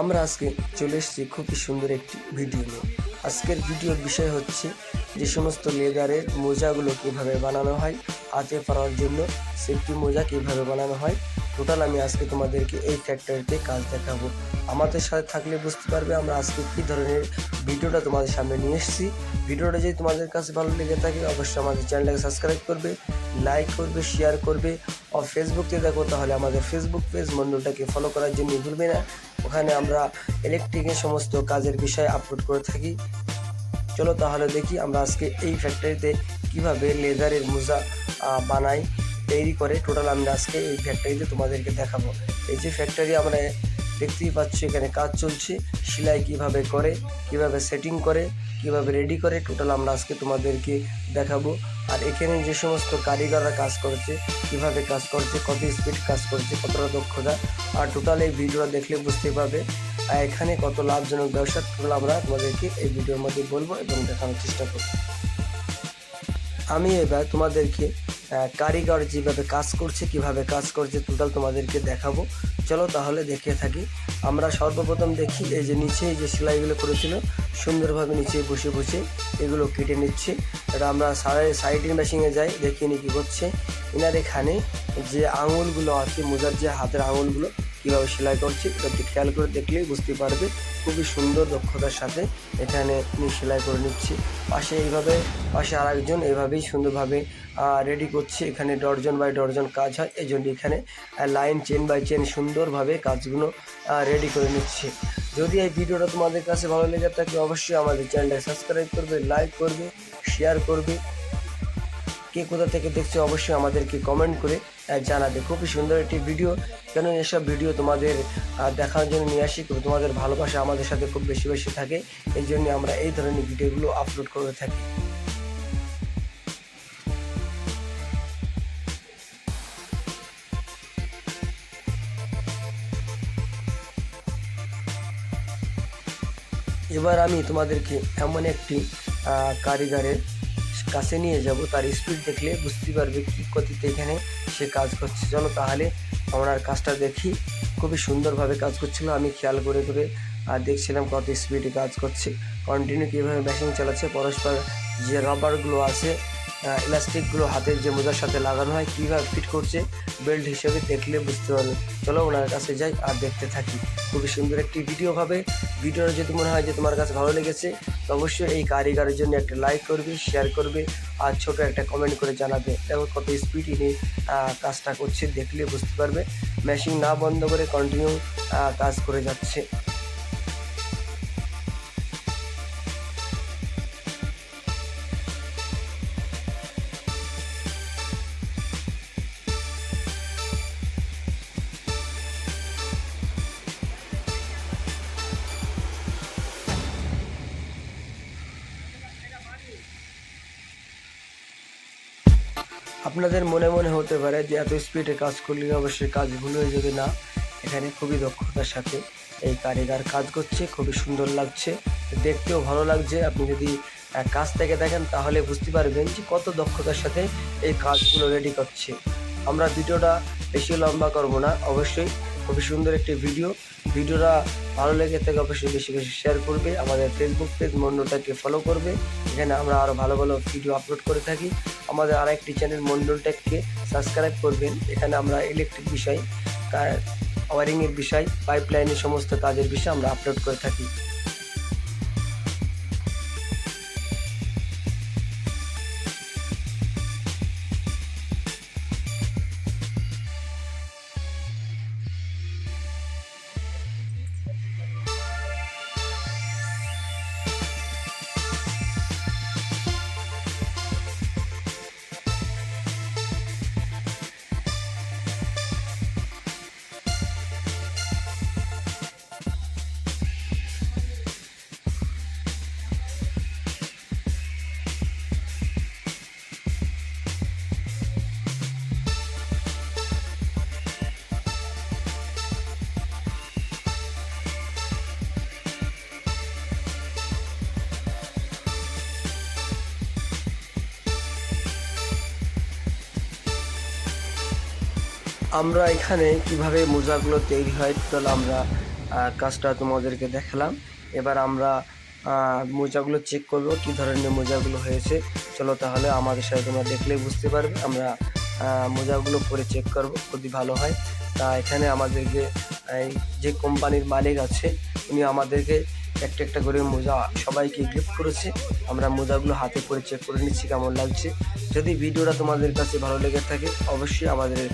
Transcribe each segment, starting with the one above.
আমরা আজকে চলে এসেছি খুবই সুন্দর একটি ভিডিও নিয়ে। আজকের ভিডিওর বিষয় হচ্ছে যে সমস্ত লেদারের মোজাগুলো কীভাবে বানানো হয়, হাতে পরার জন্য সেফটি মোজা কীভাবে বানানো হয়। টোটাল আমি আজকে তোমাদেরকে এই ফ্যাক্টরিতে কাজ দেখাবো। আমাদের সাথে থাকলে বুঝতে পারবে আমরা আজকে কী ধরনের ভিডিওটা তোমাদের সামনে নিয়ে এসেছি। ভিডিওটা যদি তোমাদের কাছে ভালো লেগে থাকে, অবশ্যই আমাদের চ্যানেলটাকে সাবস্ক্রাইব করবে লাইক করবে শেয়ার করবে। আর ফেসবুক থেকে দেখো তাহলে আমাদের ফেসবুক পেজ মণ্ডলটাকে ফলো করার জন্য ভুলবে না। ওখানে আমরা ইলেকট্রিকের সমস্ত কাজের বিষয়ে আপলোড করে থাকি। চলো তাহলে দেখি আমরা আজকে এই ফ্যাক্টরিতে কীভাবে লেদারের মোজা বানাই, তৈরি করে। টোটাল আমরা আজকে এই ফ্যাক্টরিতে তোমাদেরকে দেখাবো। এই যে ফ্যাক্টরি আমরা দেখতেই পাচ্ছ এখানে কাজ চলছে। সেলাই কীভাবে করে, কীভাবে সেটিং করে, কীভাবে রেডি করে টোটাল আমরা আজকে তোমাদেরকে দেখাবো। আর এখানে যে সমস্ত কারিগররা কাজ করছে, কীভাবে কাজ করছে, কত স্পিড কাজ করছে, কতটা দক্ষতা, আর টোটাল এই ভিডিওটা দেখলে বুঝতে পারবে। আর এখানে কত লাভজনক ব্যবসা টোটাল আমরা তোমাদেরকে এই ভিডিওর মধ্যে বলব এবং দেখানোর চেষ্টা করব। আমি এবার তোমাদেরকে কারিগর যেভাবে কাজ করছে, কীভাবে কাজ করছে টোটাল তোমাদেরকে দেখাবো। চলো তাহলে দেখে থাকি। আমরা সর্বপ্রথম দেখি এই যে নিচে এই যে সেলাইগুলো করেছিল, সুন্দরভাবে নিচে বসে বসে এগুলো কেটে নিচ্ছে। এটা আমরা সারাই সাইডিং মেশিনে যাই, দেখিয়ে নি কী করছে এনার এখানে যে আঙুলগুলো আছে, মোজার যে হাতের আঙুলগুলো কীভাবে সেলাই করছে এটা খেয়াল করে দেখলেই বুঝতে পারবে। খুবই সুন্দর দক্ষতার সাথে এখানে উনি সেলাই করে নিচ্ছে। পাশে এইভাবে, পাশে আরেকজন এইভাবেই সুন্দরভাবে রেডি করছে। এখানে ডর্জন বাই ডর্জন কাজ হয়। এই জন্য এখানে লাইন চেন বাই চেন সুন্দরভাবে কাজগুলো রেডি করে নিচ্ছে। যদি এই ভিডিওটা তোমাদের কাছে ভালো লেগে থাকে, অবশ্যই আমাদের চ্যানেলটা সাবস্ক্রাইব করবে লাইক করবে শেয়ার করবে। কে কোথা থেকে দেখছে অবশ্যই আমাদেরকে কমেন্ট করে জানাবে। খুবই সুন্দর একটি ভিডিও কেন এসব ভিডিও তোমাদের দেখার জন্য নিয়ে আসি? তোমাদের ভালোবাসা আমাদের সাথে খুব বেশি বেশি থাকে। এই জন্য আমরা এই ধরনের ভিডিওগুলো আপলোড করে থাকি। এবার আমি তোমাদেরকে এমন একটি কারিগরের কাছে নিয়ে যাব, তার স্পিড দেখলে বুঝতে পারবে কী গতিতে এখানে সে কাজ করছে। চলো তাহলে আমরা কাজটা দেখি। খুবই সুন্দরভাবে কাজ করছিল, আমি খেয়াল করে করে আর দেখছিলাম কত স্পিডে কাজ করছে। কন্টিনিউ কীভাবে ব্যাশিং চালাচ্ছে। পরস্পর যে রবারগুলো আছে ইলাস্টিকগুলো হাতের যে মোজার সাথে লাগানো হয়, কীভাবে ফিট করছে বেল্ট হিসেবে দেখলে বুঝতে পারবে চলো ওনার কাছে যাই আর দেখতে থাকি। খুবই সুন্দর একটি ভিডিও হবে। ভিডিওটা যদি মনে হয় যে তোমার কাছে ভালো লেগেছে, তো অবশ্যই এই কারিগরের জন্য একটা লাইক করবে শেয়ার করবে, আর ছোট একটা কমেন্ট করে জানাবে। দেখো কত স্পিড ইনি কাজটা করছে, দেখলে বুঝতে পারবে। মেশিন না বন্ধ করে কন্টিনিউ কাজ করে যাচ্ছে। আপনাদের মনে মনে হতে পারে যে এত স্পিডে কাজ করলে অবশ্যই কাজ ভুল হয়ে যাবে। না, এখানে খুবই দক্ষতার সাথে এই কারিগর কাজ করছে, খুবই সুন্দর লাগছে, দেখতেও ভালো লাগছে। আপনি যদি কাজ থেকে দেখেন তাহলে বুঝতে পারবেন যে কত দক্ষতার সাথে এই কাজগুলো রেডি করছে। আমরা ভিডিওটা বেশি লম্বা করব না, অবশ্যই খুবই সুন্দর একটি ভিডিও ভিডিওটা ভালো লেগে থাকে অবশ্যই বেশি বেশি শেয়ার করবে। আমাদের ফেসবুক পেজ মন্ডলটাকে ফলো করবে। এখানে আমরা আরও ভালো ভালো ভিডিও আপলোড করে থাকি। আমাদের আর একটি চ্যানেল মণ্ডলটাকে সাবস্ক্রাইব করবেন। এখানে আমরা ইলেকট্রিক বিষয় ওয়ারিংয়ের বিষয় পাইপলাইনের সমস্ত কাজের বিষয় আমরা আপলোড করে থাকি। আমরা এখানে কীভাবে মোজাগুলো তৈরি হয় তাহলে আমরা কাজটা তোমাদেরকে দেখালাম। এবার আমরা মোজাগুলো চেক করব, কি ধরনের মোজাগুলো হয়েছে। চলো তাহলে আমাদের সাথে তোমরা দেখলেই বুঝতে পারবে, আমরা মোজাগুলো পরে চেক করব, যদি ভালো হয়। তা এখানে আমাদেরকে যে কোম্পানির মালিক আছে, উনি আমাদেরকে একটা একটা করে মোজা সবাইকে গিফট করেছে। আমরা মোজাগুলো হাতে করে চেক করে নিচ্ছি, কেমন লাগছে। যদি ভিডিওটা তোমাদের কাছে ভালো লেগে থাকে, অবশ্যই আমাদের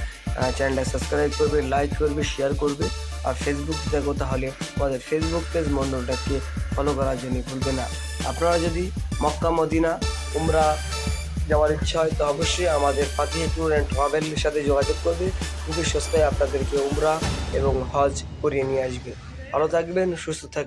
চ্যানেলটা সাবস্ক্রাইব করবে লাইক করবে শেয়ার করবে। আর ফেসবুক দেখো তাহলে আমাদের ফেসবুক পেজ মণ্ডলটাকে ফলো করার জন্য ভুলবে না। আপনারা যদি মক্কা, মদিনা, উমরা যাওয়ার ইচ্ছা হয়, তো অবশ্যই আমাদের ফাতিহ ট্যুর অ্যান্ড ট্রাভেলের সাথে যোগাযোগ করবে। খুবই সস্তায় আপনাদেরকে উমরা এবং হজ করিয়ে নিয়ে আসবে। ভালো থাকবেন, সুস্থ থাকবেন।